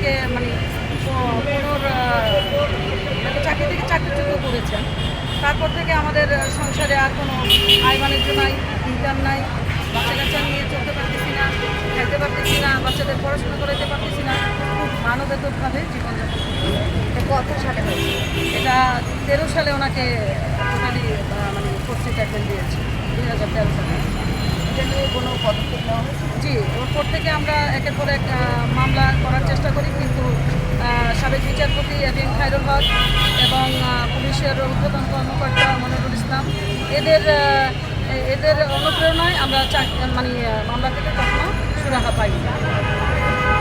ওনাকে মানে মানে চাকরি থেকে চাকরিচ্যুত করেছেন। তারপর থেকে আমাদের সংসারে আর কোনো আয় বাণিজ্য নাই ইনকাম নাই বাচ্চা কাচ্চা নিয়ে চলতে পারতেছি না খেতে পারতেছি না, বাচ্চাদের পড়াশোনা করাতে পারতেছি না, খুব মানবেতভাবে জীবনযাপন করতেছি। এটা কত সালে হয়েছে? এটা তেরো সালে ওনাকে মানে ফোর্থ ট্যাকমেন্ট দিয়েছে, দুই হাজার তেরো সালে। এটা নিয়ে কোনো পদক্ষেপ নেওয়া হয়েছে? জি ওর থেকে আমরা একের পর এক মামলা করার চেষ্টা করি কিন্তু সাবেক বিচারপতি এটিএম খায়রুল হক এবং পুলিশের ঊর্ধ্বতন কর্মকর্তা মনিরুল ইসলাম এদের এদের অনুপ্রেরণায় আমরা মানে মামলা থেকে কখনো সুরাহা পাই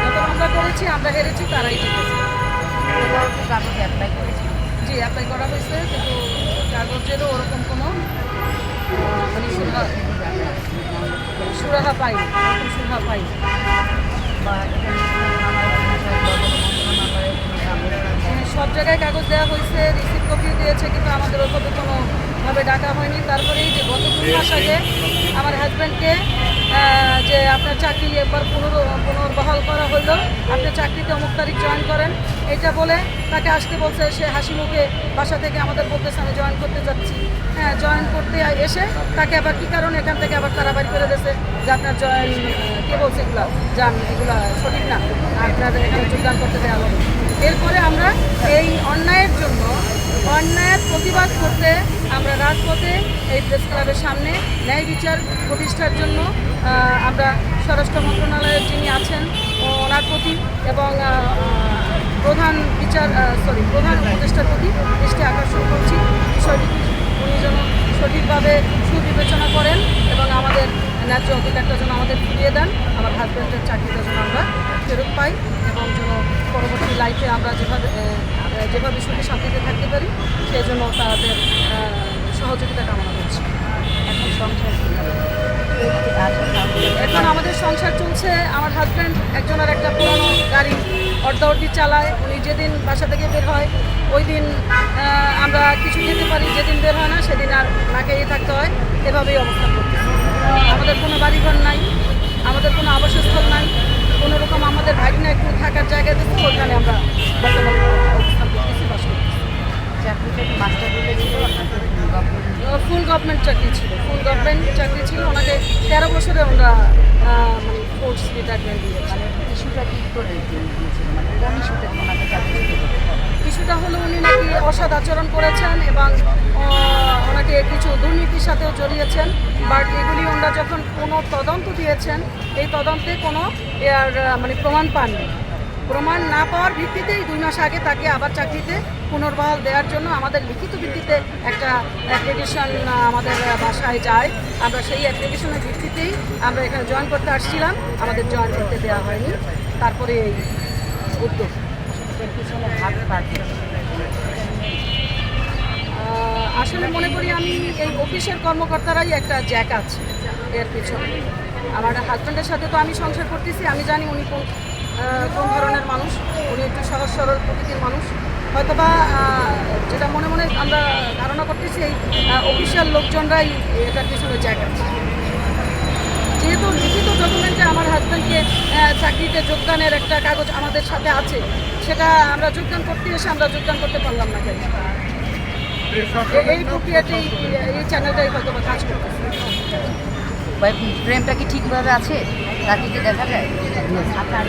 যত মামলা করেছি আমরা হেরেছি তারাই জিতেছে। জি অ্যাপ্লাই করা হয়েছে কিন্তু কাগজেরও ওরকম কোনো মানে সুরাহা সুরাহা পাই সুরাহা পাই। হ্যাঁ, সব জায়গায় কাগজ দেওয়া হয়েছে রিসিভ কপি দিয়েছে কিন্তু আমাদের ওইভাবে কোনোভাবে ডাকা হয়নি। তারপরে যে গত দুই মাস আগে আমার হাজব্যান্ডকে যে আপনার চাকরি একবার পুনর পুনর্বহাল করা আপনি চাকরিতে অমুক তারিখ জয়েন করেন। এটা বলে তাকে আসতে বলছে, সে হাসি মুখে বাসা থেকে আমাদের বলতেছে আমি জয়েন করতে যাচ্ছি। হ্যাঁ জয়েন করতে এসে তাকে আবার কী কারণে এখান থেকে আবার তারা বাড়ি করে দিয়েছে যে আপনার জয়েন কে বলছে এগুলো? যান, এগুলো সঠিক না। আপনাদের এখানে যোগদান করতে দেওয়া হবে। এরপরে আমরা এই অন্যায়ের জন্য, অন্যায়ের প্রতিবাদ করতে আমরা রাজপথে এই প্রেস ক্লাবের সামনে ন্যায় বিচার প্রতিষ্ঠার জন্য আমরা স্বরাষ্ট্র মন্ত্রণালয়ের যিনি আছেন ওনার প্রতি এবং প্রধান বিচার সরি প্রধান উপদেষ্টার প্রতি দৃষ্টি আকর্ষণ করছি। বিষয়টি উনি যেন সঠিকভাবে সুবিবেচনা করেন এবং আমাদের ন্যায্য অধিকারটা যেন আমাদের ফিরিয়ে দেন। আমার হাজব্যান্ডের চাকরিটা যেন আমরা ফেরত পাই এবং যেন পরবর্তী লাইফে আমরা যেভাবে যেভাবে সুখে শান্তিতে থাকতে পারি, সেই জন্য তাদের সহযোগিতা কামনা করছি এখন সংসার কীভাবে আচ্ছা তাহলে এখন আমাদের সংসার চলছে। আমার হাজব্যান্ড একজন আর একটা পুরনো গাড়ি অর্ধাঅর্ধি চালায়। উনি যেদিন বাসা থেকে বের হয় ওই দিন আমরা কিছু খেতে পারি, যেদিন বের হয় না, সেদিন আর না খেয়ে থাকতে হয়। এভাবেই অবস্থান করতেছি আমাদের কোনো বাড়িঘর নাই, আমাদের কোনো আবাসস্থল নাই। কোনো রকম আমাদের ভাগনা একটু থাকার জায়গা দিচ্ছে ওখানে আমরা বর্তমানে অবস্থান করতেছি বাস করতেছি চাকরিটা কি মাস্টার ডিগ্রি ছিল আপনাদের গভর্নমেন্ট ফুল গভর্নমেন্ট চাকরি ছিল ফুল গভর্নমেন্ট চাকরি ছিল ওনাকে তেরো আমরা মানে কোর্স রিটায়ারমেন্ট দিয়েছি। মানে ইস্যুটা কি করে দিয়েছিল মানে কোন ওনাকে কিছুটা হলো উনি নাকি অসৎ আচরণ করেছেন এবং ওনাকে কিছু দুর্নীতির সাথেও জড়িয়েছেন। বাট এগুলি ওনারা যখন কোনো তদন্ত দিয়েছেন এই তদন্তে কোনো এর মানে প্রমাণ পাননি। প্রমাণ না পাওয়ার ভিত্তিতেই দুই মাস আগে তাকে আবার চাকরিতে পুনর্বহাল দেওয়ার জন্য আমাদের লিখিত ভিত্তিতে একটা অ্যাপ্লিকেশন আমাদের বাসায় যায়। আমরা সেই অ্যাপ্লিকেশনের ভিত্তিতেই আমরা এখানে জয়েন করতে আসছিলাম। আমাদের জয়েন করতে দেওয়া হয়নি। তারপরে এই উদ্যোগ। আসলে মনে করি আমি এই অফিসের কর্মকর্তারাই একটা জ্যাক আছে এর পিছনে। আমার হাজব্যান্ডের সাথে তো আমি সংসার করতেছি, আমি জানি উনি কোন ধরনের মানুষ? উনি একটু সহজ সরল প্রকৃতির মানুষ। হয়তোবা যেটা মনে মনে আমরা ধারণা করতেছি, এই অফিসিয়াল লোকজনরাই এটার পিছনে জায়গা যেহেতু লিখিত ডকুমেন্টে আমার হাজব্যান্ডকে চাকরিতে যোগদানের একটা কাগজ আমাদের সাথে আছে, সেটা আমরা যোগদান করতে এসে আমরা যোগদান করতে পারলাম না কেন? এই প্রক্রিয়াতেই এই চ্যানেলটাই হয়তো কাজ করতেছে। প্রেমটা কি ঠিকভাবে আছে? তাকে কি দেখা যায়? আপনার